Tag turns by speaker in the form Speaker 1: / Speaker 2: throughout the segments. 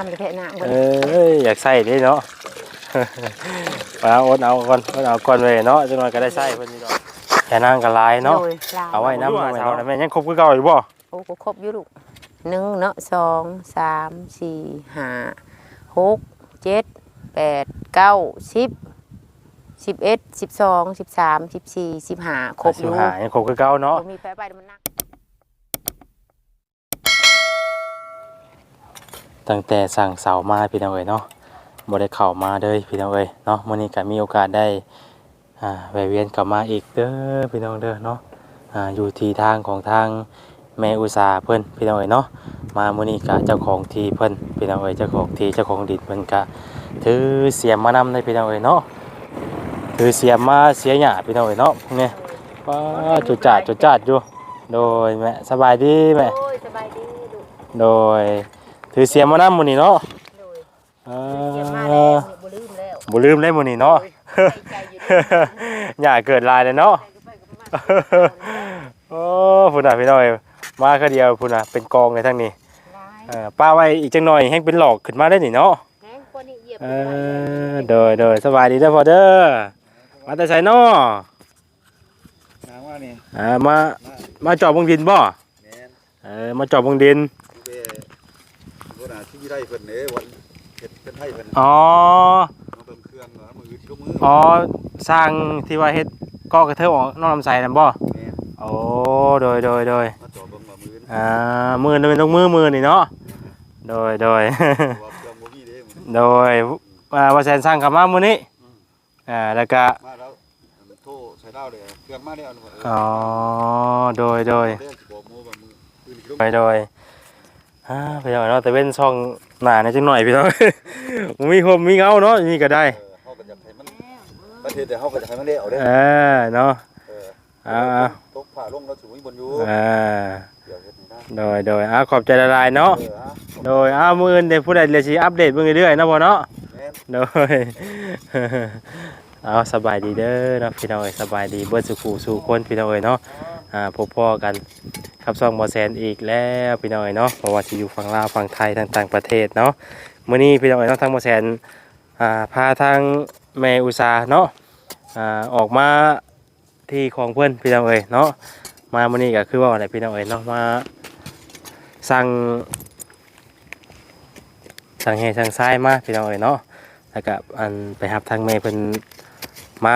Speaker 1: ามเลยแท้หน้าเบิ่
Speaker 2: เอ้ยอยากใส่เด้เนาะเอาอดเอาก่อนอดเอาก่อนเลยเนาะจังหน่อยก็ได้ใส่เพิ่นนี่ดอกแค่นั้นก็หลายเนาะ
Speaker 1: โดยลาว
Speaker 2: เอาไว้น้ำเอาไว้เอาแม่ยังครบคือเก่าอยู่บ่
Speaker 1: โอ้ก็ครบอยู่ลูกหนึ่งเนาะสองสามสี่ห้าหกเจ็ดแปดเก้าสิบสิบเอ็ดสิบสองสิบสามสิบสี่สิบห้าครบอ
Speaker 2: สิ
Speaker 1: ยู่
Speaker 2: หายังครบคือเก่าเนาะ
Speaker 1: บ่มีแพ้ไปมันนัก
Speaker 2: ตั้งแต่สั่งเสามาพี่น้องเอ้ยเนาะบ่ได้เข้ามาเลยพี่น้องเอ้ยเนาะมื้อนี้ก็มีโอกาสได้อ่าแวะเวียนกลับมาอีกเด้อพี่น้องเด้อเนาะอ่าอยู่ที่ทางของทางแม่อุตสาหเพิ่นพี่น้องเอ้ยเนาะมามื้อนี้ก็เจ้าของที่เพิ่นพี่น้องเอ้ยเจ้าของที่เจ้าของดินเพิ่นก็ถือเสียมมานำได้พี่น้องเอ้ยเนาะถือเสียมมาเสียหญ้าพี่น้องเอ้ยเนาะพวกนี้ว้าจุดจาดจุดจาดอยู่โดยแม่สบายดีแม่
Speaker 1: โอ้ยสบายดีลูก
Speaker 2: โดย ถือเสียมมานำมื้อนี้เนาะ
Speaker 1: โดย
Speaker 2: อ่
Speaker 1: เก็บมาาแล้วบ่ลืมแล้ว
Speaker 2: บ่ลืมเลยมื้อนี้เนาะ
Speaker 1: ใจอยู่ดี
Speaker 2: อย่าเกิดลายเลยเนาะ โอ้พุ่นน่ะพี่น้อยมาคือเดียวพุ่นน่ะเป็นกองเลยทั้งนี้เออป้าไว้อีกจังหน่อยให้เป็นหลอกขึ้นมาได้นี่เนาะ
Speaker 1: แห้งกว่านี้เหยียบ
Speaker 2: เออโดยโดยสบายดีเด้อพ่อเด้อมาแต่ไสเนาะ
Speaker 3: ถามว่านี่
Speaker 2: อ่ามามาเจอบวงดินบ่
Speaker 3: แม่น
Speaker 2: เออมาเจอบวงดิน
Speaker 3: เว้บ่น่าที่ ได้เพิ่นเด้วันเฮ็ดเป็นให้เพิ่น
Speaker 2: อ๋อ
Speaker 3: มาเบิ่งเครื่องเหรอมือที่ลงมือ
Speaker 2: อ๋อสร้างที่ว่าเฮ็ดกอกระเทิบออกนอกลำไส้นั่นบ่
Speaker 3: แม่น
Speaker 2: โอ้โดยโดยโดย
Speaker 3: มาจ่อเบิ่งว่ามือ
Speaker 2: อ่ามือนี่เป็นต้องมือมือนี่เนาะโดยโดย
Speaker 3: ว่าเครื่องบ่มีเด้มื้อ
Speaker 2: โดยอ่าว่าแซนสร้างคำมามือนี้อ่าแล้วก็
Speaker 3: มาแล้วโทรใช้ดาวเลยเครื่องมาได้เอาเอ
Speaker 2: อ๋อโดยโดย
Speaker 3: เด้สิบอกหมู่ว่ามือปืนที่ลง
Speaker 2: โดยโดย อ่าไปหน่อยเนาะแต่เป็นช่องหน้านี่จังหน่อยพี่น้อง มีคมมีเงาเนาะนี่ก็ได้
Speaker 3: เออเฮาก็อยากให้มันประเทศแต่เฮาก็อยากให้มันได้เอาเด้
Speaker 2: เออเนาะ
Speaker 3: เออ
Speaker 2: อ่าอ่า
Speaker 3: ตกผ้าลงแล้วสูงบนอยู่
Speaker 2: อ่า
Speaker 3: เดี๋ยวเฮ็ดนี่นะ
Speaker 2: โดยโดยอ่าขอบใจละลายเนาะ
Speaker 3: เออฮะ
Speaker 2: โดยอ้าวมืออื่นเดี๋ยวผู้ใดเดี๋ยวสิอัปเดตเบิ่งเรื่อยๆเนาะพ่อเนาะ
Speaker 3: แม่น
Speaker 2: โดย เอาสบายดีเด้อเนาะพี่น้องเอ้ยสบายดีเบิดสุขูสู่คนพี่น้องเอ้ยเนาะอ่าพบพ่อกันครับซองบอแซนอีกแล้วพี่น้องเอ้ยเนาะเพราะว่าสิอยู่ฝั่งลาวฝั่งไทยทางต่างประเทศเนาะมื้อนี้พี่น้องเอ้ยเนาะทางบอแซนอ่าพาทางแม่อุตสาเนาะอ่าออกมาที่ของเพื่อนพี่น้องเอ้ยเนาะมามื้อนี้ก็คือว่าอะไรพี่น้องเอ้ยเนาะมาสั่งสั่งให้สั่งซ้ายมาพี่น้องเอ้ยเนาะแล้วก็อันไปหับทางเมย์เพิ่น มา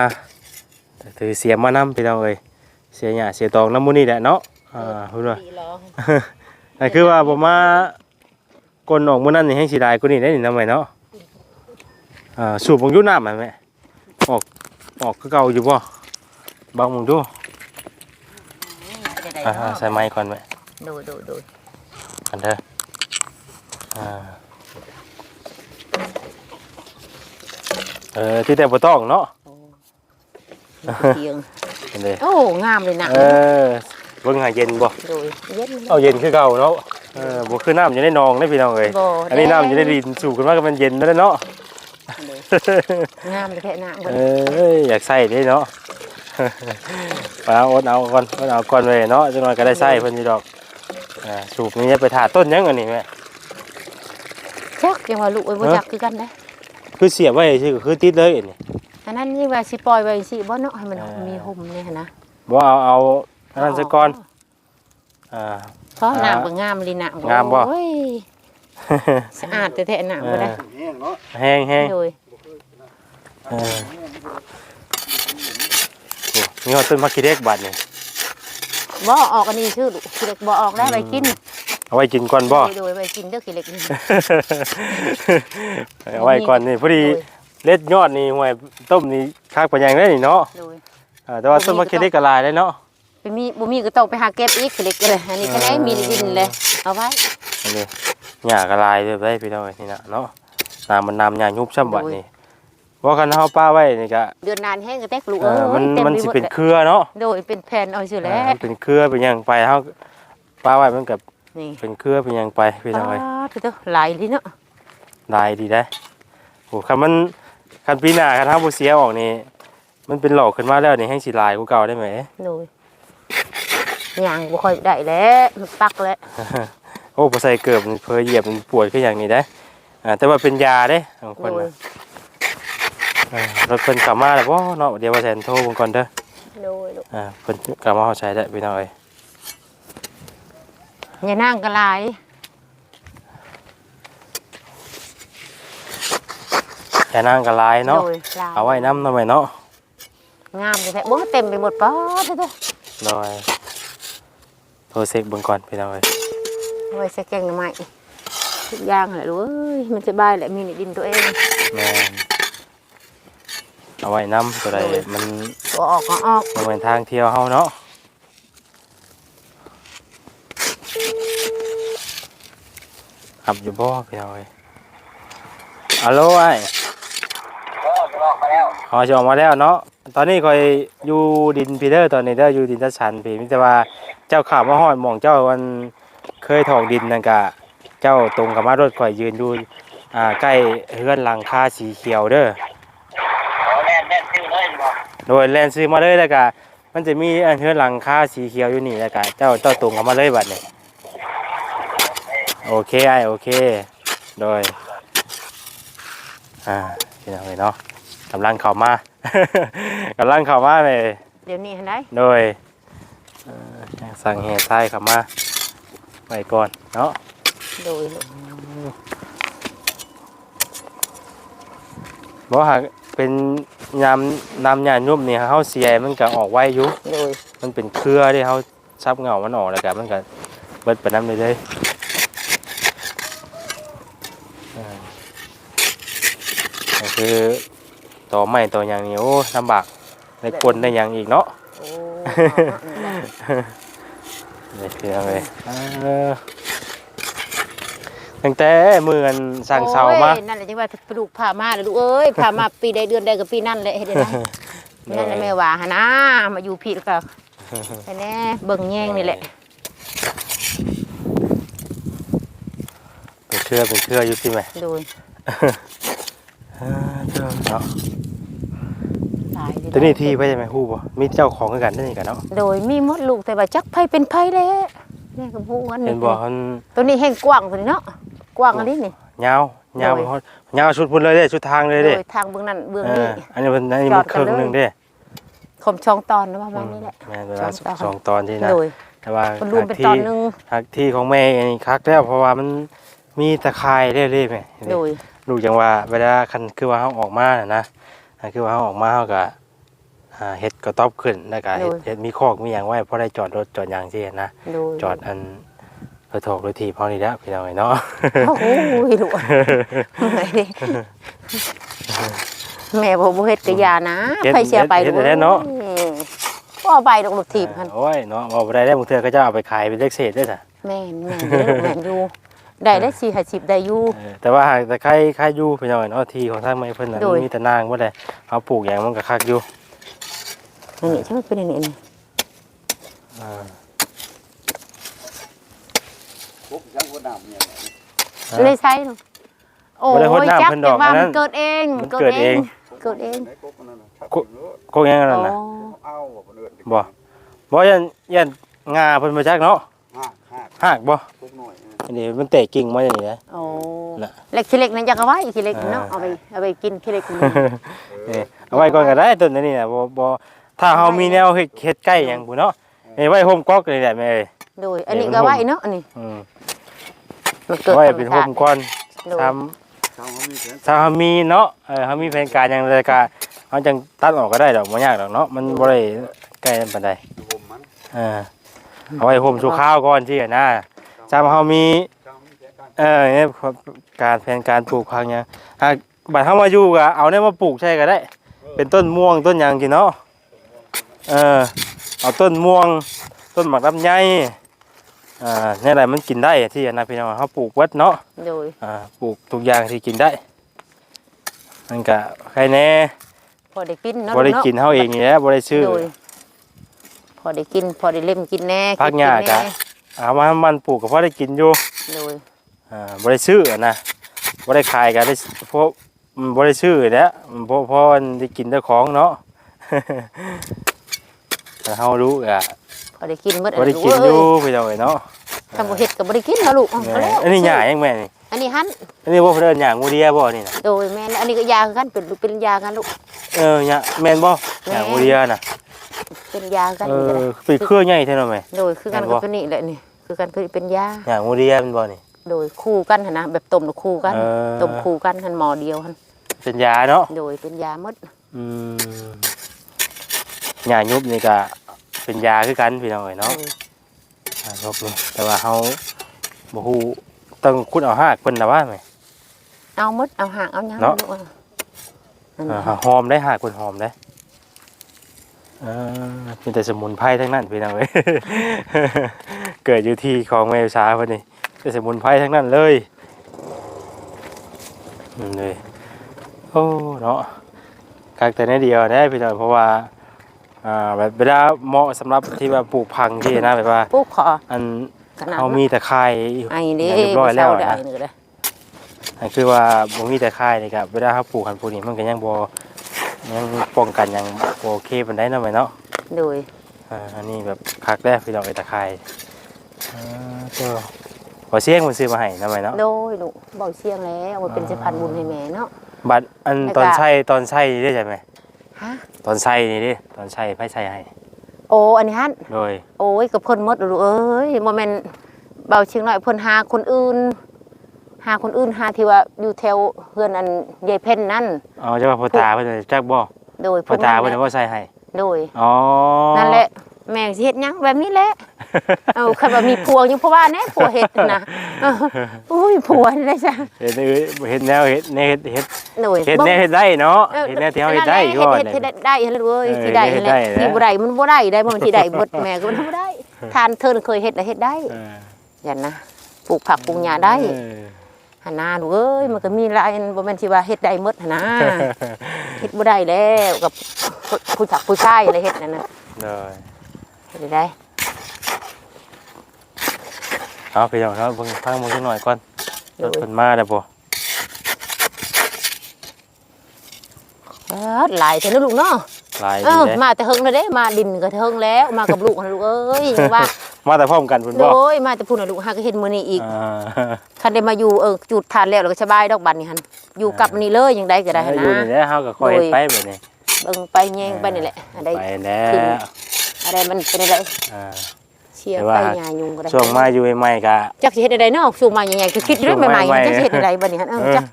Speaker 2: ถือเสียมมานำพี่น้องเอ้ยเสียหญ้าเสียตองน้ำมูนี่แหละเนาะอ่าพูดว่า
Speaker 1: ดีร้อง
Speaker 2: แต่คือว่าผมมากลนออกมื้อนั้นนี่ให้สิได้กูนี่ได้นี่นำไว้เนาะอ่าสูบบ่อยู่น้ำอะแม่ออกออกคือเก่าอยู่บ่บังมึงดู
Speaker 1: จะได้
Speaker 2: อ่า
Speaker 1: เนาะ
Speaker 2: ใส่ไม้ก่อนแม่
Speaker 1: โดยโดยโดย
Speaker 2: กันเด้ออ่าเออที่แต่บ่ต้องเนาะ
Speaker 1: โอ้ เทียง
Speaker 2: กันเด้อ
Speaker 1: โอ้งามเลยนะ
Speaker 2: เออเบิ่งหาเย็นบ่
Speaker 1: โดยเย็น
Speaker 2: เอาเย็นคือเก่าเนาะเออบ่คือน้ำอยู่ในหนองได้พี่น้องเอ้ย
Speaker 1: บ่
Speaker 2: อันนี้น้ำอยู่ในดินสูบกันมาก็มันเย็นแล้วเนาะ
Speaker 1: งามเลยแท้หน้า
Speaker 2: เอ
Speaker 1: เบิ่ง้
Speaker 2: ยอยากใส่เด้เนาะเอาอดเอาก่อนอดเอาก่อนไว้เนาะจังหน่อยก็ได้ใส่เพิ่นอยู่ดอกอ่าสูบนี่ไปถาต้นยังอันนี้แม่
Speaker 1: จักยังว่าลูกเอ้ยบ่จักคือกันนะ
Speaker 2: คือเสียบไว้ซื่อก็คือติดเลยอันนี้
Speaker 1: อันนั้นนี่ว่าสิปล่อยไว้สิบ่เนาะให้มัน
Speaker 2: เออ
Speaker 1: มีห่มเนี่ยนะ
Speaker 2: บ่เอาเอาอันนั้นซะก่อนอ่า
Speaker 1: เพราะน้ำก็งามเลยนะ
Speaker 2: งามบ่
Speaker 1: โอ้ยสะอาดแต่แท้ๆน้ำบ่ได้
Speaker 3: แห้งเนาะ
Speaker 2: แห้งแห้ง
Speaker 1: โดย
Speaker 2: เออโอ้มีฮอดต้นมะเขือเทศบาดนี่
Speaker 1: บ่ออกอันนี้ชื่อลูกขี้เหล็กบ่ออกได้ไปกิน
Speaker 2: เอาไว้กินก่อนบ่
Speaker 1: โดยไปกินเด้อขี้เหล็กนี่
Speaker 2: เอาไว้ก่อนนี่พอดี เล็ดยอดนี่ห่วยต้มนี่คักปานยังได้นี่เนาะ
Speaker 1: โดย
Speaker 2: อ่าแต่ว่าต้นมะเขือเทศก็หลายได้เนาะ
Speaker 1: ไปมีบ่มีก็ต้องไปหาเก็บอีกขี้เหล็กเลยอันนี้ก็ได้มีดินเลยเอาไว้
Speaker 2: อันนี้หญ้าก็หลายเด้อได้พี่น้องเอ้ยนี่น่ะเนาะน้ำมันน้ำหญ้ายุบซ้ำบัดนี่ว่าคันเฮาป้าไว้นี่ก็
Speaker 1: เดือนนานแห้งก็แตกลูก
Speaker 2: เอ่
Speaker 1: เอ้
Speaker 2: อยมัน
Speaker 1: ต็
Speaker 2: มัน
Speaker 1: ไป
Speaker 2: สิ
Speaker 1: หด
Speaker 2: เป็น
Speaker 1: ลย
Speaker 2: เครือเนาะ
Speaker 1: โดยเป็นแผ่นเอาซื่อแหล้
Speaker 2: อ่าวมันเป็นเครือเป็นหยังไปเฮาป้าไว้มันก็
Speaker 1: นี่
Speaker 2: เป็นเครือเป็นหยังไปพี่น้องเอ้ย
Speaker 1: อ๋อพี่เด้อหลายลิเนาะ
Speaker 2: หลายดีได้โหคันมัน คันปีหน้าคันเฮาบ่เสียออกนี่มันเป็นหลอกขึ้นมาแล้วนี่ให้สิหลายกว่าเก่าได้ไหม
Speaker 1: โดยย่างบ่ค่อยได้แล้วมันปักแล้ว
Speaker 2: โอ้พอใส่เกือบนี่เพอเหยียบมันปวดขึ้นอย่างนี้ได้อ่าแต่ว่าเป็นยาเด้บางคน
Speaker 1: โดย
Speaker 2: น่ะอ่ารถเพิ่นกลับมาแล้วบ่เนาะเดี๋ยวว่าแสนโทรเบิ่งก่อนเด้อ
Speaker 1: โดยลูก
Speaker 2: อ่าเพิ่นกลับมาเฮาใช้ได้พี่น้องเอ้ย
Speaker 1: อย่านั่งกระลาย
Speaker 2: แค่นั่งก็หลายเนาะ
Speaker 1: โดยลาย
Speaker 2: เอาไว้นำหน่อยเนาะ
Speaker 1: งามเลยแท้บ่เต็มไปหมดป้อเด้อ
Speaker 2: หน่อยโทรเช็คเบิ่งก่อนพี่น้องเอ้ย
Speaker 1: ไว้ใส่แกงหน่อไม้ทุกอย่างแหละลูกเอ้ยมันสบายแหละมีในดินตัวเอง
Speaker 2: แม่นเอาไว้นำตัวใด
Speaker 1: โดย
Speaker 2: มัน
Speaker 1: ตัวออกก็ออก
Speaker 2: บ่แม่นทางเที่ยวเฮาเนาะขับอยู่บ่พี่น้องเอ้ยฮัลโหลไอ้
Speaker 4: เออจะออก มาแล้ว
Speaker 2: อ๋อจะออกมาแล้วเนาะตอนนี้คอยอยู่ดินพีเดอร์ตอนนี้เด้ออยู่ดินทัชชันพี่มิแต่ว่าเจ้าข่าวมาฮอดหมองเจ้าวันเคยถอกดินนั่นกะเจ้าตรงกับมารถคอยยืนอยู่อ่าใกล้เฮือนหลังคาสีเขียวเด้อ
Speaker 4: โอ้แน่นแน่นชื่อเลยบอก
Speaker 2: โดยแลนซื้อมาเลยแล้วกะมันจะมีอันเฮือนหลังคาสีเขียวอยู่นี่แล้วกะเจ้าเจ้าตรงกับมาเลยบัดนี้โอเคไอโอเค โดยอ่าพี่น้องเอ้ยเนาะ กำลังเข้ามา กำลังเข้ามาเลย
Speaker 1: เดี๋ยวนี้เห็นไหม
Speaker 2: โดยเอ่อสั่งเหตุใต้เข้ามาไปก่อนเนาะ
Speaker 1: โดยลูก
Speaker 2: บ่หากเป็นยามน้ำยายุบนี่เฮาเสียมันก็ออกไว้อยู่
Speaker 1: โดย
Speaker 2: มันเป็นเครือที่เฮาซับเหงามันออกแล้วก็มันก็เบิดไปน้ำเลยเลยอ่าก็คือ ต่อไม้ต่ออย่างนี้โอ้ลำบากในกลได้อย่างอีกเนาะ
Speaker 1: โอ้
Speaker 2: นี่คืออะไรเออตั้งแต่มือกันสั่งเสามา
Speaker 1: โอ้ยนั่นแหละจังว่าปลูกผ่ามาแล้วลูกเอ้ยผ่ามาปีใดเดือนใดก็ปีนั่นแหละเฮ็ดได้นั่นแหละแม่ว่าหนนะมาอยู่พี่แล้วก็ไปแน่เบิ่งแยงนี่แหละ
Speaker 2: เป็นเครือเป็นเครืออยู่ที่ไหม
Speaker 1: โดย
Speaker 2: เออเจ้าเนาะ
Speaker 1: ตายเลย
Speaker 2: ตัวนี้ที่ไปใช่ไหมฮู้บ่มีเจ้าของคือกันได้นี่กันเนาะ
Speaker 1: โดยมีหมดลูกแต่ว่าจักไผเป็นไผแหละแม่ก็บ่กัน
Speaker 2: เห็นบ่มัน
Speaker 1: ตัวนี้แห้งกว้างตัวนี้เนาะกว้างอันนี้นี่
Speaker 2: ยาวยาว
Speaker 1: โดย
Speaker 2: ยาวชุดพุ่นเลยเด้ชุดทางเลย
Speaker 1: โด
Speaker 2: เด้
Speaker 1: ยทางเบื้องนั้นเบื้อง
Speaker 2: เอ
Speaker 1: นี้
Speaker 2: ออันนี้มันอันนี้
Speaker 1: จ
Speaker 2: มั
Speaker 1: อนด
Speaker 2: ค
Speaker 1: กัน
Speaker 2: รึ่ง
Speaker 1: เลย
Speaker 2: หนึงเด้
Speaker 1: คมช่องตอนนะประมาณนี้แหละ
Speaker 2: แม่นเวลา
Speaker 1: สองตอน
Speaker 2: สองตอนที่นะ
Speaker 1: โดย
Speaker 2: แต่ว่า
Speaker 1: มันรวมเป็นตอนหนึง
Speaker 2: หักที่ของแม่อันนี้คักแล้วเพราะว่ามันมีตะไคร้เรื่อยๆแม่
Speaker 1: โดย
Speaker 2: ลูกจังว่าเวลาคันคือว่าเฮาออกมาน่ะนะอ่าคือว่าเฮาออกมาเฮาก็อ่าเฮ็ดก็ตอบขึ้นแล้วก็เฮ็ดเฮ็ดมีคอกมีหยังไว้พอได้จอดรถจอดหยังซี่นะ
Speaker 1: โดย
Speaker 2: จอดอันรถถกรถถีบเฮานี่แหละพี่น้องเอ้ยเนาะ
Speaker 1: โอ้โหลูกเมื่อยดิแม่บอกบ่เฮ็ดกะยานะ
Speaker 2: เฮ็ด
Speaker 1: ไผเสียไป
Speaker 2: เฮ็ดเฮ็ดได้เนาะ
Speaker 1: อืมบ่เอาไปดอกลูกถีบหั่น
Speaker 2: โอ้ยเนาะบ่ได้ได้บางเทื่อก็จะเอาไปขายเป็นเลขเศษด้วยซะ
Speaker 1: แม่นแม่นอยู่เด้อแม่นอยู่ ได้ได้4 50ได้อยู่
Speaker 2: เออแต่ว่าหากแต่ใครใครอยู่พี่น้องเอ้ยเนาะที่ของทางไม่เพิ่นน่ะ
Speaker 1: โดย
Speaker 2: มีแต่นางบ่ได้เอาปลูกหยังมันก็คักอยู่
Speaker 1: นี่นี่ใช่ไหมเป็นอย่างนี้นี่
Speaker 2: อ่า
Speaker 3: ปุ๊บยังคนน้ำเนี่ย
Speaker 2: อ่า
Speaker 1: เลยใช้เนาะโอ้
Speaker 2: บ่ได้รด
Speaker 1: ย
Speaker 2: น้ำ
Speaker 1: จัก
Speaker 2: เพิ่นด
Speaker 1: แต่
Speaker 2: อก
Speaker 1: ว่า
Speaker 2: อันนั้
Speaker 1: มันนเกิดเอง
Speaker 2: มันเกิดเอง
Speaker 1: เกิดเอง
Speaker 3: ไหนกบมันนั่นน่ะ
Speaker 2: กบโคกหยังนั่นน่ะ
Speaker 1: อ๋อ
Speaker 3: เอาบ่เพิ่นเอิ้น
Speaker 2: บ่บ่ยันยันงาเพิ่นมาจักเนาะ
Speaker 3: ห้าห้า
Speaker 2: หากบ่
Speaker 3: กบน้อยเออ
Speaker 2: อันนี้มันเตะกิ่งมาอย่างนี้นะ
Speaker 1: โอ้
Speaker 2: น่ะ
Speaker 1: เล็กขี้เล็กนั่นอยากเอาไว้ขี้เล็กเนาะ
Speaker 2: อ่า
Speaker 1: เอาไปเอาไปกินขี้เล็กนี่
Speaker 2: นี่เอาไว้ก่อนก็ได้ต้นนี้น่ะบ่บ่ถ้าเฮามีแนวเฮ็ดเฮ็ดใกล้หยังพุ่นเนาะนี่ไว้โฮมก๊อกนี่แหละแม่เอ้ย
Speaker 1: โดยอันนี้ก็ไว้เนาะอันนี้
Speaker 2: อืม
Speaker 1: มันเกิด
Speaker 2: ไว้
Speaker 1: ธรรม
Speaker 2: เป็นโฮ
Speaker 1: ชามติ
Speaker 2: ก่อน
Speaker 1: โดย
Speaker 2: ทำ
Speaker 3: ชาวเขามีแผน
Speaker 2: ถ้าเฮามีเนาะเออเฮามีแผนการหยังเลยก็เฮาจังตัดออกก็ได้ดอกบ่ยากดอกเนาะ มันบ่ได้ใกล้ปานใด
Speaker 3: โฮมมัน
Speaker 2: เออ เอาไว้โฮมชั่วคราวก่อนที่นะถ้าเฮามี
Speaker 3: ชาวมีแผนการ
Speaker 2: เออเนี่ยการแผนการปลูกพังเนี่ยอะบัดเฮามาอยู่ก็เอาเนี่ยมาปลูกใช่ก็ได้ เป็นต้นม่วงต้นหยังกินเนาะเออเอาต้นม่วง ต้นหมากลำไยอ่าเนี่ยอะไรมันกินได้ที่นะพี่น้องเขาปลูกเวัดเนาะ
Speaker 1: โดย
Speaker 2: อ่าปลูกทุกอย่างที่กินได้มันก็ใครแน่
Speaker 1: พอได้กินเนาะ
Speaker 2: บ่ได้
Speaker 1: ลู
Speaker 2: กินเฮาเองนี่แหละบ่ได้ซื้อ
Speaker 1: โดยพ อได้กิน พอได้เล่มกินแน่
Speaker 2: พักหญ้า
Speaker 1: กิน
Speaker 2: กะ
Speaker 1: แน่
Speaker 2: เอามาให้มันปลูกก็พอได้กินอยู่
Speaker 1: โดย
Speaker 2: อ่าบ่ได้ซื้ออะนะบ่ได้ขายก็ได้เพราะอืมบ่ได้ซื้อแหล้วเพราะเพราะมันได้กินแต่ของเนาะแต่เฮารู้ก็
Speaker 1: พอได้กินหมด
Speaker 2: บ่ได้กินอยู่พี่น้องเอ้ยเนาะ
Speaker 1: ทำบ่เฮ็ดก็บ่ได้กินเนาะลูกเอา
Speaker 2: แม่
Speaker 1: ก็แล้ว
Speaker 2: อันนี้หญ้ายังแม่นี่
Speaker 1: อันอันนี้หัน
Speaker 2: อันนี้บ่เพิ่นเอิ้นหยังงูเดียบ่นี่น่ะ
Speaker 1: โดยแม่นอันนี้ก็ยาคือกันเป็นเป็นยากันลูก
Speaker 2: เออหยังแม่นบ่หยังงูเดียน่ะ
Speaker 1: เป็นยากัน
Speaker 2: เอ
Speaker 1: นี่ก็
Speaker 2: อ
Speaker 1: ได้
Speaker 2: เป็นเครือใหญ่แท้เนาะแม่
Speaker 1: โดยคือกัน
Speaker 2: แม่น
Speaker 1: กับ
Speaker 2: บ่
Speaker 1: ตัวนี้แหละนี่คือกันเป็นยา
Speaker 2: หยังงูเดียแม่นบ่นี่
Speaker 1: โดยคู่กันหั่นนะแบบต้มแล้วคู่กัน
Speaker 2: เออ
Speaker 1: ต้มคู่กันหันหมอเดียวหัน
Speaker 2: เป็นยาเนาะ
Speaker 1: โดยเป็นยาหมด
Speaker 2: อืมหญ้ายุบนี่ก็เป็นยาคือกันพี่น้องเอ้ยเนาะ
Speaker 1: โดย
Speaker 2: อ่าลบนี่แต่ว่าเฮาบ่ฮู้ต้องขุดเอาหากเพิ่นน่ะว่าแม่
Speaker 1: เอาหมดเอาหางเอาหยัง
Speaker 2: เนาะ
Speaker 1: ลูกอะนั่น
Speaker 2: อ่า
Speaker 1: น่ะ
Speaker 2: หอมได้หากเพิ่นหอมได้ เออมีแต่สมุนไพรทั้งนั้นพี่น้องเอ้ย เกิดอยู่ที่ของแม่ชาเพิ่นนี่แต่สมุนไพรทั้งนั้นเลยนั่นเลยโอ้เนาะกักแต่ในเดียวได้พี่น้องเพราะว่าอ่าแบบเวลาเหมาะสำหรับที่ว่าปลูกพังที่นะแบบว่า
Speaker 1: ปุ๊บขอ
Speaker 2: อัน
Speaker 1: ขนาด
Speaker 2: เขามีแต่ไข่
Speaker 1: ไอ้นี่
Speaker 2: เรียบร้อยแล้ว
Speaker 1: เศาได้
Speaker 2: นะ
Speaker 1: ไอ้นี่ก็ได้
Speaker 2: อันคือว่าบ่มีแต่ไข่นี่ครับเวลาเขาปลูกหันปลูกนี่มันก็ยังบ่ ยังป้องกันยังบ่โอเคปานใดเนาะแม่เนาะ
Speaker 1: โดย
Speaker 2: อ่าอันนี้แบบคักแรกพี่น้องไอ้ตะไคร้อ่าก็ขอเสียงมันซื้อมาให้นะแม่เนาะ
Speaker 1: โดยลูกบอกเชียงแล้วมันเป็นสะพานบุญให้แม่เนาะ
Speaker 2: บัดอัน
Speaker 1: แล้วก็
Speaker 2: ตอนใช้ตอนใช้นี่ได้ใช่ไหม
Speaker 1: ฮะ
Speaker 2: ตอนใช้นี่ดิตอนใช้ไผใช้ให้
Speaker 1: โอ้อันนี้ฮัน
Speaker 2: โดย
Speaker 1: โอ้ยกับเพิ่นหมดลูกเอ้ยบ่แม่นเบาเชียงน้อยเพิ่นหาคนอื่น หาคนอื่นหาที่ว่าอยู่แถวเพื่อนอันยายเพ่นนั่น
Speaker 2: เอาจะว่าพ่อตาเพิ่นจะจักบ่
Speaker 1: โดย
Speaker 2: พ่อตาเพิ่น
Speaker 1: แห
Speaker 2: จะ
Speaker 1: ละ
Speaker 2: บ่ใส่ให้
Speaker 1: โดย
Speaker 2: อ๋อ
Speaker 1: นั่นแหละแม่สิเฮ็ดหยังแบบนี้แหละเอาคันว่ามีผัวอยู่เพราะว่าแน่ผัวเฮ็ดนะเออโอ้ยผัวนี่ได้จ้ะ
Speaker 2: เฮ็ดเอ้ยเฮ็ดแนวเฮ็ดแนวเฮ็ดเฮ็ด
Speaker 1: หน่อย
Speaker 2: เฮ็ดแนวเฮ็ดได้เนาะเฮ็ดแนวที่เฮาเฮ็ดได้
Speaker 1: เฮ็
Speaker 2: ก่อน
Speaker 1: เฮ็ดเฮ็ดได้เฮ็ดเลย
Speaker 2: เออ
Speaker 1: ที่ได้
Speaker 2: เฮ็
Speaker 1: นั่
Speaker 2: ด
Speaker 1: นแห
Speaker 2: ได้
Speaker 1: ละ
Speaker 2: นะ
Speaker 1: นี่บ่ได้มันบ่ได้ได้บ่มันที่ได้เบิดแม่ก็มันบ่ได้ทานเทินเคยเฮ็ดแล้วเฮ็ดได้
Speaker 2: เออ
Speaker 1: อย่างนะปลูกผักปลูกหญ้าได้
Speaker 2: เออ
Speaker 1: หั่นน่ะลูกเอ้ยมันก็มีหลายอันบ่แม่นสิว่าเฮ็ดได้หมดหั่นนะเฮ็ดบ่ได้แล้วกับผู้จักผู้ชายอะไรเฮ็ดนั่นน่ะ
Speaker 2: เลย
Speaker 1: เฮ็ดได้
Speaker 2: เอาไปเอาครับเบิ่งฟังมึงสักหน่อยก่อนรถเพิ่นมาแล้วบ่
Speaker 1: เออหลายเท่านั้นลูกเนาะ
Speaker 2: หลาย
Speaker 1: เอ
Speaker 2: ดี
Speaker 1: อ
Speaker 2: เด้
Speaker 1: มาแต่เฮิงแล้วเด้มาดินก็เฮิงแล้วมากับลูกหั่นลูกเอ้ยยังว่า
Speaker 2: มาแต่พร้อมกันเพิ่น
Speaker 1: โด
Speaker 2: บ่
Speaker 1: ยมาแต่พูดน่ะลูกหาก็เห็นมื้อนี้อีก
Speaker 2: อ่า
Speaker 1: คันได้มาอยู่เออจุดทานแล้วแล้วก็สบายดอกบัดนี่หั่นอยู่กับนี่เลยยังได้ก็ได้หั่น
Speaker 2: อยู่
Speaker 1: นะ
Speaker 2: นี่แหละเฮาก็ค่อยเฮ็ดไปแบบนี้
Speaker 1: เบิ่งไปแยงไปนี่แหละอันใด
Speaker 2: ไปแล้ว
Speaker 1: ขึ้นอะไรมันเป็นอะไร
Speaker 2: อ่า
Speaker 1: เชียร์
Speaker 2: แต่
Speaker 1: ไป
Speaker 2: ว่า
Speaker 1: ยายุงก็ได้
Speaker 2: ช่วงมาอยู่ใหม่ๆก็
Speaker 1: จักสิเฮ็ดได้เนาะช่วงมาใหญ่ๆก็คิดเรื่อง
Speaker 2: ช่วง
Speaker 1: ใหม่
Speaker 2: ใหม่
Speaker 1: ๆ
Speaker 2: ๆ
Speaker 1: จักสิเฮ็ดได้บัดนี้หั่นเออ
Speaker 2: เออ
Speaker 1: จัก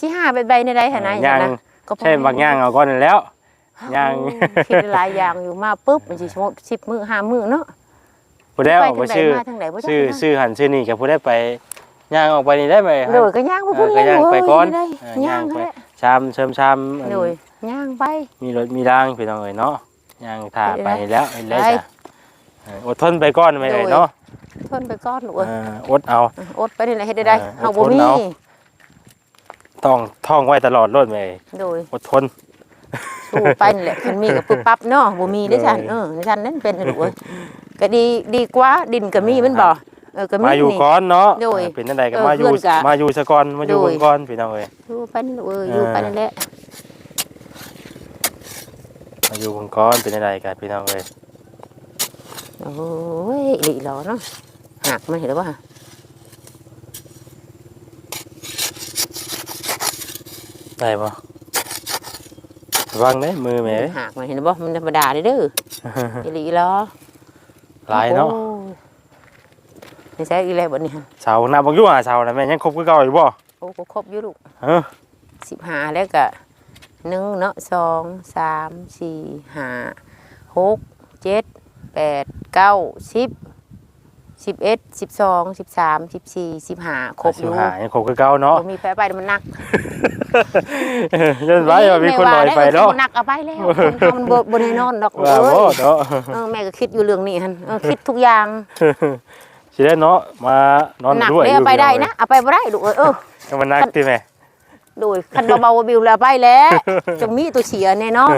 Speaker 1: สิหาใบๆในใดหั่นนะ
Speaker 2: ย่าง
Speaker 1: นะก็พอ
Speaker 2: ใช่บางอย่างเอาก่อนนั่นแล้ว ย่าง
Speaker 1: โอ้คิดหลายอย่างอยู่มาปุ๊บมันสิชั่วโมง10มื้อ5มื้อเนาะ
Speaker 2: ผู้ได้
Speaker 1: ไป
Speaker 2: ออก
Speaker 1: ทา
Speaker 2: ไป
Speaker 1: งใด
Speaker 2: ชื่อ
Speaker 1: มาทางใดบ่จัก
Speaker 2: ชื่อ
Speaker 1: นะ
Speaker 2: ชื่อหันชื่อนี่ก็ผู้ได้ไปย่างออกไปนี่ได้ไหม
Speaker 1: โดยก็ย่างบ่พุ่น
Speaker 2: เออก็ย่างไปก่อน
Speaker 1: ได้
Speaker 2: เออย่าง
Speaker 1: ย่าง
Speaker 2: ไป
Speaker 1: แหละ
Speaker 2: ชามเชิมชามอัน
Speaker 1: โดยย่างไป
Speaker 2: มีรถมีรางพี่น้องเอ้ยเนาะย่างถ่า
Speaker 1: ไป
Speaker 2: ไป
Speaker 1: ได้
Speaker 2: แล้วเห็นแล้ว
Speaker 1: ไป
Speaker 2: จ้ะเอออดทนไปก่อนไม่ได้
Speaker 1: โดย
Speaker 2: เนาะ
Speaker 1: ทนไปก่อนลูกเอ้ย
Speaker 2: เอออดเอา
Speaker 1: อดไปนี่แหละเฮ็ดได้ได้
Speaker 2: เออ
Speaker 1: เฮา
Speaker 2: อด
Speaker 1: บ่
Speaker 2: ทน
Speaker 1: มี
Speaker 2: เอา ต้องท่องไว้ตลอดรถไป
Speaker 1: โดย
Speaker 2: อดทน
Speaker 1: สู้ไปนี่แหละคันมีก็ปึ๊บปั๊บเนาะบ่มีได้ซั่น
Speaker 2: โดย
Speaker 1: เออในซั่นนั้นเป็นลูกเอ้ย ก็ดีดีกว่าดินก็มีแมันบ่เออก็มี
Speaker 2: มาอยู่
Speaker 1: นี่
Speaker 2: ก่อนเนาะ
Speaker 1: โดย
Speaker 2: เออเป็นอะไรก็
Speaker 1: เออ
Speaker 2: มาอยู่
Speaker 1: เพื่อนกะ
Speaker 2: มาอยู่ซะก่อนมาอยู่
Speaker 1: โดย
Speaker 2: เบิ่งก่อนพี่น้องเอ้ย
Speaker 1: อยู่ไปนี่ลูกเอ้ยอยู่ไปนั่นแหละ
Speaker 2: มาอยู่เบิ่งก่อนเป็นอะไรกันพี่น้องเอ้ย
Speaker 1: โอ้ยอีหลีหรอเนาะหักมันเห็นแล้วบ่
Speaker 2: ได้บ่ระวังเด้มือแม่เอ้ย
Speaker 1: หักมันเห็นบ่มันธรรมดาเด้อเด้อ อีหลีหรอ
Speaker 2: หลายเนาะ
Speaker 1: โอ้ยนี่ใช่อีแล้วบัดนี้หั่น
Speaker 2: เสาหน้าบักอยู่หาเสาน่ะแม่ยังครบคือเก่าอยู่บ่
Speaker 1: โอ้ก็ครบอยู่ลูก
Speaker 2: เออ
Speaker 1: สิบห้าแล้วก็หนึ่งเนาะสองสามสี่ห้าหกเจ็ดแปดเก้าสิบสิบเอ็ดสิบสองสิบสามสิบสี่สิบห้าครบอ
Speaker 2: สิบ
Speaker 1: ยู่
Speaker 2: ห้ายังครบคือเก่าเนาะ
Speaker 1: บ่มีแพ้ไปมันหนัก
Speaker 2: ยันไว้ว่ามีคนลอยไปเนาะ
Speaker 1: หนักเอาไปแล้วมันบ่บ่นอนดอกเอ้ยแม่ก็คิดอยู่เรื่องนี้หั่นคิดทุกอย่าง
Speaker 2: สิได้เนาะมานอนด้วย
Speaker 1: เลยเอาไปได้นะเอาไปบ่ได้ลูเออ
Speaker 2: ก็มันนักติแม่
Speaker 1: ดยคันเบาๆบิวแล้วไปแล้วจะมีตัวเสียแน่นอน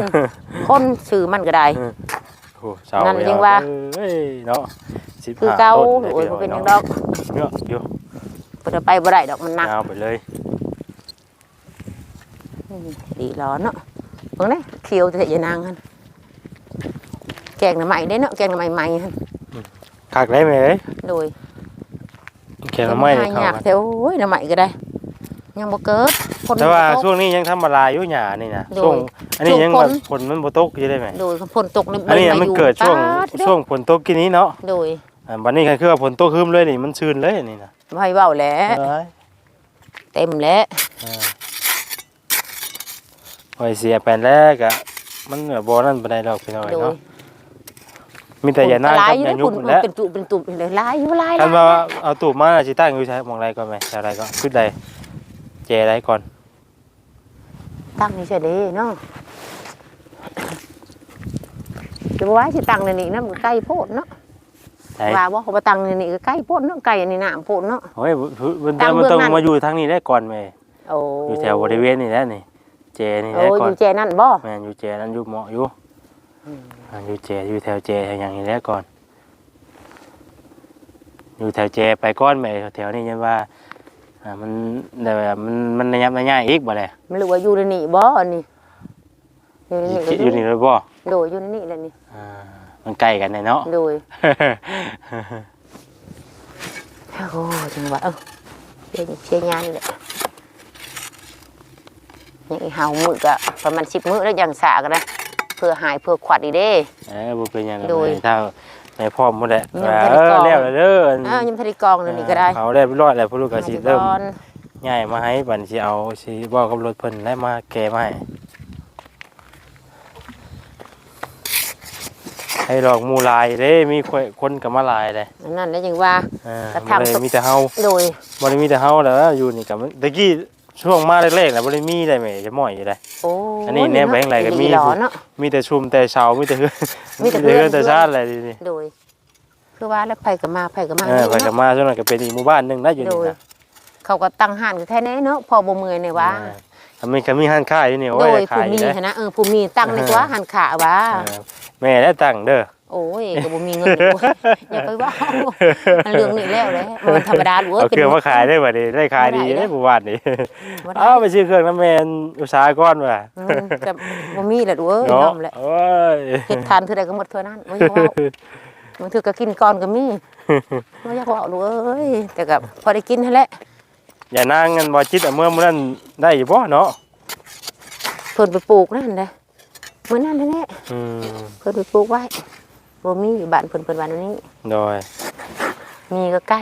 Speaker 1: คนสื่อมันก็ได้นั่นยังว่า
Speaker 2: เนาะ
Speaker 1: คือเก่าโอ้ยเป็นยังดอก
Speaker 2: เนาะอยู่
Speaker 1: เพิ่นเอาไปบ่ได้ดอกมันหนัก
Speaker 2: ยาไปเลย
Speaker 1: ดีร้อนเนาะเบิ่งเด้เขียวแต่อย่านางหั่นแกงหน่อไม้ได้เนาะแกงหน่อไม้ใหม่หั่น
Speaker 2: คักได้ไหมเอ้ย
Speaker 1: โดย
Speaker 2: แค่ละไม้นี่
Speaker 1: หา
Speaker 2: เข้ายา
Speaker 1: ก
Speaker 2: กัน
Speaker 1: แต่โอ้ยหน่อไม้ก็ได้ ยังบ่เกิดฝน
Speaker 2: แต่ว่า
Speaker 1: บ่ตก
Speaker 2: ช่วงนี้ยังทำมาลายอยู่หญ้านี่นะ
Speaker 1: โดย
Speaker 2: ช่วงอันนี้
Speaker 1: ช่วง
Speaker 2: ยัง
Speaker 1: ฝ
Speaker 2: แบ
Speaker 1: น
Speaker 2: บฝนมันบ่ตกอยู่ได้ไหม
Speaker 1: โดยฝนตกใน
Speaker 2: อันนี้น่ะมันเกิดช่วง
Speaker 1: ป๊าดเด้อ
Speaker 2: ช่วงฝนตกกินนี้เนาะ
Speaker 1: โดย
Speaker 2: อ่าบัดนี้ก็คือว่าฝนตกคืมเลยนี่มันชื้นเลยนี่นะ
Speaker 1: ไว้เว้าแหล้ว
Speaker 2: เอ้ย
Speaker 1: เต็มแล้ว
Speaker 2: อ่าโอ้ยเสียแปลนแรกอะมันเหนือบ่นั่นปานใดดอกพี่น้อย
Speaker 1: โดย
Speaker 2: เนาะมีแต่อย่าหน้า
Speaker 1: ลา
Speaker 2: กับ
Speaker 1: อยู่
Speaker 2: อย่า
Speaker 1: นะ
Speaker 2: ยุ
Speaker 1: คุ
Speaker 2: บ
Speaker 1: ณ
Speaker 2: แหล้ว
Speaker 1: เป็นตุเป็นตุเลยลายอยู่ลาย
Speaker 2: คัน
Speaker 1: ลาย
Speaker 2: ว่าเอาตูบมาสิตั้งอยู่ใช้หมองไรก่อนไหมใช้อะไรก่อนขึ้นใดเจไรก่อน
Speaker 1: ตั้งนี่ใช่เด้เนาะจะว่าสิตั้งในนี่นะมันใกล้โพดเนาะ
Speaker 2: ไหน
Speaker 1: ว่าว่าเขามาตั้งในนี่ก็ใกล้โพดเนาะไก่อันนี้น้ำโพดเนาะ
Speaker 2: โอ้ยมัน
Speaker 1: ตั้ง
Speaker 2: มันต้อง
Speaker 1: เบื้องนั้น
Speaker 2: มาอยู่ทางนี้ได้ก่อนไหม
Speaker 1: โอ้
Speaker 2: อยู่แถวบริเวณนี่แหละนี่ เจนี่
Speaker 1: โอ้
Speaker 2: ได้
Speaker 1: อ
Speaker 2: ก่อน
Speaker 1: ยู่แจนั่นบ่
Speaker 2: แม่นอยู่เจนั่นอยู่เหมาะอยู่อ่าอยู่เจอยู่แถวเจแถวอย่างนี้แหละก่อน อยู่แถวเจไปก้อนไหมแถวนี้ยังว่าอ่ามันแต่ว่ามันมันระยะระยะอีกบ่เลย
Speaker 1: ไม่รู้ว่าอยู่ในนี่บ่อันนี้อยู่ในนี่ก็
Speaker 2: อยู่นี่เลยบ่
Speaker 1: โดยอยู่ในนี่แหละนี่
Speaker 2: อ่ามันใกล้กันเลยเนาะ
Speaker 1: โดยโอ้จังหวะเออเชียเชียงานนี่แหละ นี่เฮามือกะประมาณสิบมื้อแล้วยังสากันนะเพื่อหายเพื่อขวัดอีกเด้
Speaker 2: เออบ่เป็นหยัง
Speaker 1: โดย
Speaker 2: ถ้าในพร้อมหมดแหละ
Speaker 1: ยัง
Speaker 2: ว่า
Speaker 1: บ่
Speaker 2: เอ
Speaker 1: ได้
Speaker 2: อก
Speaker 1: รอง
Speaker 2: แล้วแล้วเด้ออัน
Speaker 1: อ้าวยังทะเลกองเลยนี่ก็ได้
Speaker 2: เขาได้ไปรอดแล้วพวกลูกก็สิเริ่ม
Speaker 1: ก่อน
Speaker 2: ง่ายมาให้บัดนสิเอาสิบอกกับรถเพิ่นได้มาแก้มาให้ให้ดอกหมูลายเด้มีคนคนก็มาลายเลย
Speaker 1: อันนั่นแล้วยังว่า
Speaker 2: อ่าก
Speaker 1: ระ
Speaker 2: บ่
Speaker 1: ทั่ง
Speaker 2: ได้มีแต่เฮา
Speaker 1: โดย
Speaker 2: บ่ได้มีแต่เฮาแล้วอยู่นี่ก็มันตะกี้ ช่วงมาแรกๆน่ะบ่ได้มีได้แม่จะม่อยอยู่ได้
Speaker 1: โอ้
Speaker 2: อันนี้แนบแบงค์ไหลก็มี
Speaker 1: หลอเนาะ
Speaker 2: มีแต่ชุมแต่เชามีแต่เฮือน
Speaker 1: มีแต่เฮือน
Speaker 2: แต่ชาติอะไรนี่
Speaker 1: โดย คือว่าแล้วไปกับมาไปกับมา
Speaker 2: เออไปกับมาช่วงนั้นก็เป็นอีกหมู่บ้านหนึงนะอยู่
Speaker 1: โด
Speaker 2: นี่
Speaker 1: ย
Speaker 2: นะ
Speaker 1: เขาก็ตั้งห้านอยู่แค่นี้เนาะพอบ่เมื่อยเนี่ยว่า
Speaker 2: เออถ้ามีก็มีห้านค้าอยู่นี่โอ้
Speaker 1: โด
Speaker 2: ย
Speaker 1: ย
Speaker 2: ขา
Speaker 1: ผู้
Speaker 2: ยอ
Speaker 1: มี
Speaker 2: ยู่นะ
Speaker 1: นะเออผู้มีตั้งในตัวหันขาว่า
Speaker 2: เออแม่ได้ตังค์เด้อ
Speaker 1: โอ้ยก็บ่มีเงินอยู่อย่าไปว่ามันเรื่องนี้แล้วเลยมันธรรมดาหรือ
Speaker 2: เอาเครื่องมาขายได้บ่ดีได้ขายดีได้หมู่บ้านนี่
Speaker 1: บ่ได้
Speaker 2: เอาไปซื้อเครื่องน้ำแมนอุตสาหกรณ์ว่ะ
Speaker 1: อืมก็บ่มีแหละดูเอ้ย
Speaker 2: เนาะ
Speaker 1: น้อมแหละ
Speaker 2: โอ้ย
Speaker 1: เฮ็ดทานเท่าใดก็หมดเท่านั้นบ่อยากเว้าบางเทื่อก็กินก่อนก็มีบ่อยากเว้าดูเอ้ยแต่ก็พอได้กินนั่นแหละ
Speaker 2: อย่านางเงินบ่จิตเอาเมื่อมื้อนั้นได้อยู่บ่เนาะ
Speaker 1: เพิ่นไปปลูกนั่นแหละมื้อนั้นแหละ
Speaker 2: อืม
Speaker 1: เพิ่นไปปลูกไว้ บ่มีอยู่บ้านเพิ่นเพิ่นว่าอันนี้
Speaker 2: โดย
Speaker 1: มีก็ไก่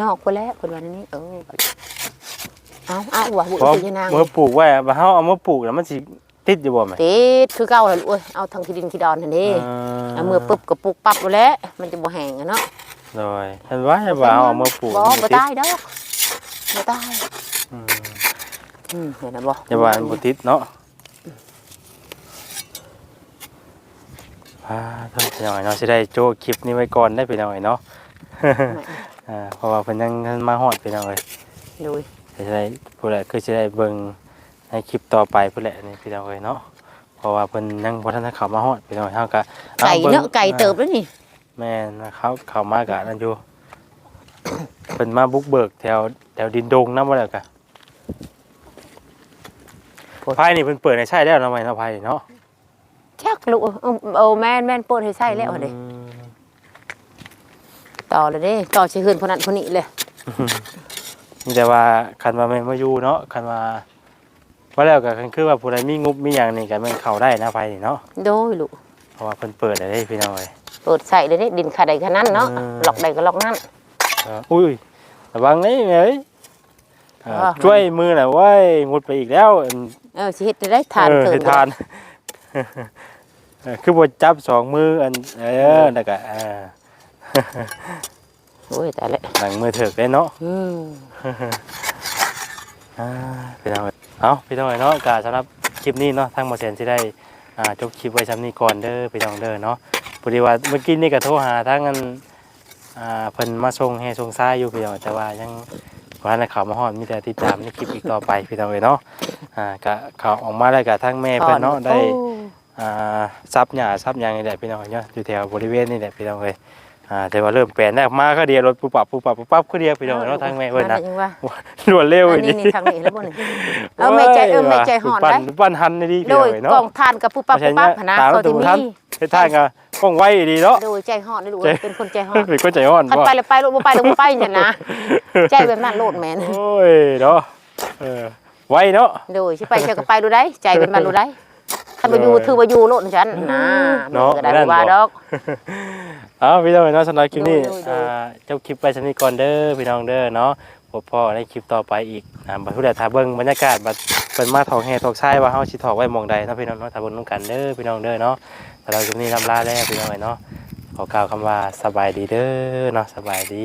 Speaker 1: นอกพุ่นแหล้วเพิ่นว่าอันนี้ เออเอาเอาว่ะบุญ
Speaker 2: เพราะ
Speaker 1: สิยนาง
Speaker 2: เมื่อปลูกไว้อะบ่เฮาเอามาปลูกแล้วมันสิติดอยู่บ่แม่
Speaker 1: ติดคือเก่าแล้วลูกเอ้ยเอาทางที่ดินที่ดอนนั่นเด้เอามือปุ๊บก็ปลูกปั๊บอยู่แล้วมันจะบ่แห้งอะเนาะ
Speaker 2: โดยเห็นว่าบ่เอาเอามาปลูก
Speaker 1: บ่
Speaker 2: มัน
Speaker 1: บ่
Speaker 2: ติด
Speaker 1: ตายดอกบ่ตาย
Speaker 2: อืม
Speaker 1: อืมเห็นนะบ่
Speaker 2: อย่าว่ามันบ่ติดเนาะ อ่าต้องพี่น้อยเนาะสิได้โจคลิปนี้ไว้ก่อนได้พี่น้อยเนาะอ่าเพราะว่าเพิ่นยังมาฮอดพี่น้อย
Speaker 1: ดู
Speaker 2: จะได้ผู้ใดคือจะได้เบิ่งในคลิปต่อไปผู้ใดนี่พี่น้องเอ้ยเนาะเพราะว่าเพิ่นยังบ่ทันได้เข้ามาฮอดพี่น้องเฮาก็อ
Speaker 1: ไก่
Speaker 2: บิ่ง
Speaker 1: เนาะไก่เติบแล้วนี่
Speaker 2: แม่นเขาเข้ามากะนั่นอยู่เพิ่นมาบุกเบิกแถวแถวดินดงนำบ่แล้วกะไผนี่เพิ่นเปิดให้ใช้แล้วเนาะไหมเนาะไผนี่เนาะ
Speaker 1: จัก ลูกเออโอ้แม่นแม่นเปิดให้ใช้แล้วเด้
Speaker 2: อืม
Speaker 1: ต่อเลยเด้ต่อสิขึ้นคนนั้นคนนี้เลย
Speaker 2: มีแต่ว่าคันว่าแม่นมาอยู่เนาะคันว่าว่าแล้วก็คันคือว่าผู้ใดมีงบมีหยังนี่ก็แม่นเข้าได้นะไผนี่เนาะ
Speaker 1: โดยลูก
Speaker 2: เพราะว่าเพิ่นเปิดได้พี่น้องเอ้ย
Speaker 1: เปิดใส่เลยเด้ดินขาใดขานั้นเนาะ
Speaker 2: อืม
Speaker 1: หลอกใดก็หลอกนั้น
Speaker 2: เอออุ้ยระวังนี่เอ้ยอ่า
Speaker 1: อ่า
Speaker 2: ช่วยมือหน่อยเว้ยงดไปอีกแล้วอัน
Speaker 1: เออสิเฮ็ดได้ทาน
Speaker 2: เออ
Speaker 1: เกิ
Speaker 2: เฮ็
Speaker 1: น
Speaker 2: ดทาน เออคือบ่จับสองมืออันเออแล้วก็อ่า
Speaker 1: โอ้ยแต่ละ
Speaker 2: หลังมือเถิกได้เนาะ
Speaker 1: อืม
Speaker 2: อ่าพี่น้องเอาพี่น้องเนาะก็สำหรับคลิปนี้เนาะทางหมอแสนสิได้อ่าจบคลิปไว้ซ้ำนี้ก่อนเด้อพี่น้องเด้อเนาะพอดีว่าเมื่อกี้นี่ก็โทรหาทางอันอ่าเพิ่นมาส่งให้ส่งซ้ายอยู่พี่น้องแต่ว่ายังบ่ทันได้เข้ามาฮอดมีแต่ติดตามในคลิปอีกต่อไปพี่น้องเอ้ยเนาะอ่าก็เขาออกมาแล้วก็ทางแม่เพิ่นเนาะได้
Speaker 1: โอ้
Speaker 2: อ่า ซับหญ้าซับหยังนี่แหละพี่น้องเนาะอยู่แถวบริเวณนี่แหละพี่น้องเอ้ยอ่าแต่ว่าเริ่มแปลนแล้วมาก็เดียวรถปุ๊บปับปุ๊บปับปุ๊บปับก็เดียวพี่น้องเนาะทางแม่เพิ่นนะ
Speaker 1: ยังว่า
Speaker 2: รวดเร็ว
Speaker 1: อั
Speaker 2: อี
Speaker 1: น
Speaker 2: ก
Speaker 1: นี้นี่ทางนี้แล้วบ่นี่เอาแม่ใจเออแม่ใจห่อน
Speaker 2: ปั้น
Speaker 1: ได้
Speaker 2: ปั้นหันนี่ดีพี่
Speaker 1: โด
Speaker 2: น้อง
Speaker 1: ย
Speaker 2: เอ้ย
Speaker 1: กอ
Speaker 2: เนาะ
Speaker 1: งทานกับปุ๊บปั๊บปุ๊บปั๊บหั่นนะ
Speaker 2: ตาม
Speaker 1: เขา
Speaker 2: ตู
Speaker 1: ที่
Speaker 2: ท่าน
Speaker 1: มี
Speaker 2: เฮ็ดทางก็ว่องไวดีเนาะ
Speaker 1: โดยใจฮอดได้ดู
Speaker 2: ใจ
Speaker 1: เป็นคนใจฮอด
Speaker 2: เป็นคนใจอ่อน
Speaker 1: คัน
Speaker 2: บ่
Speaker 1: ไปแล้วไปโลดบ่ไปแล้วบ่ไปเนี่ยนะใจแบบนั้นโลดแม่น
Speaker 2: โอ้ยเนาะเออไวเนาะ
Speaker 1: โดยสิไปเจะก็ไปดูได้ใจเป็นมันดูได้ คันบ่อยู่
Speaker 2: โดย
Speaker 1: ถือว่าอยู่โลดฉันนะ
Speaker 2: เนาะ
Speaker 1: มันก็ได้
Speaker 2: ไม่
Speaker 1: บ่ว่า
Speaker 2: นั่นบ่
Speaker 1: ดอก
Speaker 2: เอาพี่น้องเนาะสำหรับคลิปนี้
Speaker 1: โดยโดยโดย
Speaker 2: อ่าเจ้าคลิปไปสนิทก่อนเด้อพี่น้องเด้อเนาะพบพ่อในคลิปต่อไปอีกอ่าบัดผู้ใดถ้าเบิ่งบรรยากาศบัดเป็นมาถอกแห่ถอกชายว่าเฮาสิถอกไว้หมองใดเนาะพี่น้องเนาะถ้าเบิ่งนํกันเด้อพี่น้องเด้อเนาะสำหรับคลิปนี้ลำลาแล้วพี่น้องเอ้ยเนาะขอกล่าวคำว่าสบายดีเด้อเนาะสบายดี